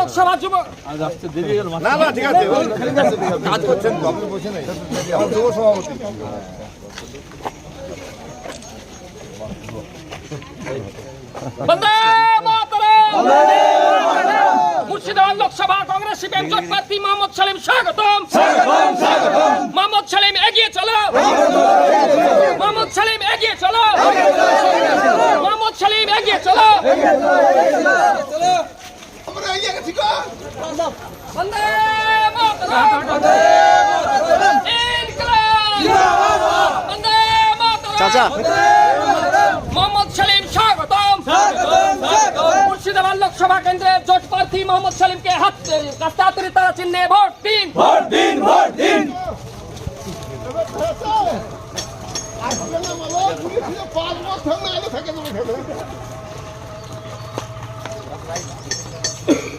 লোকসভা যুব। না না ঠিক আছে কাজ করছেন আপনি বসে নেই। যুব সভাপতি। বন্দে মাতরম! মুর্শিদাবাদ লোকসভা কংগ্রেস সিপিএম জোট প্রার্থী মোহাম্মদ সালিম স্বাগতম। মোহাম্মদ সালিম এগিয়ে চলো। মোহাম্মদ সালিম এগিয়ে চলো। মোহাম্মদ সালিম এগিয়ে চলো আমরা এগিয়ে গেছি গো। বন্দে মাতরম ইনকলাব বন্দে মাতরম চাচা। মোহাম্মদ সালিম স্বাগতম। মুর্শিদাবাদ লোকসভা কেন্দ্রের জোট প্রার্থী মোহাম্মদ সালিমকে হাত কাস্তে হাতের তারা চিহ্নে। ভোট দিন। পাঁচ বছর না এলে থেকে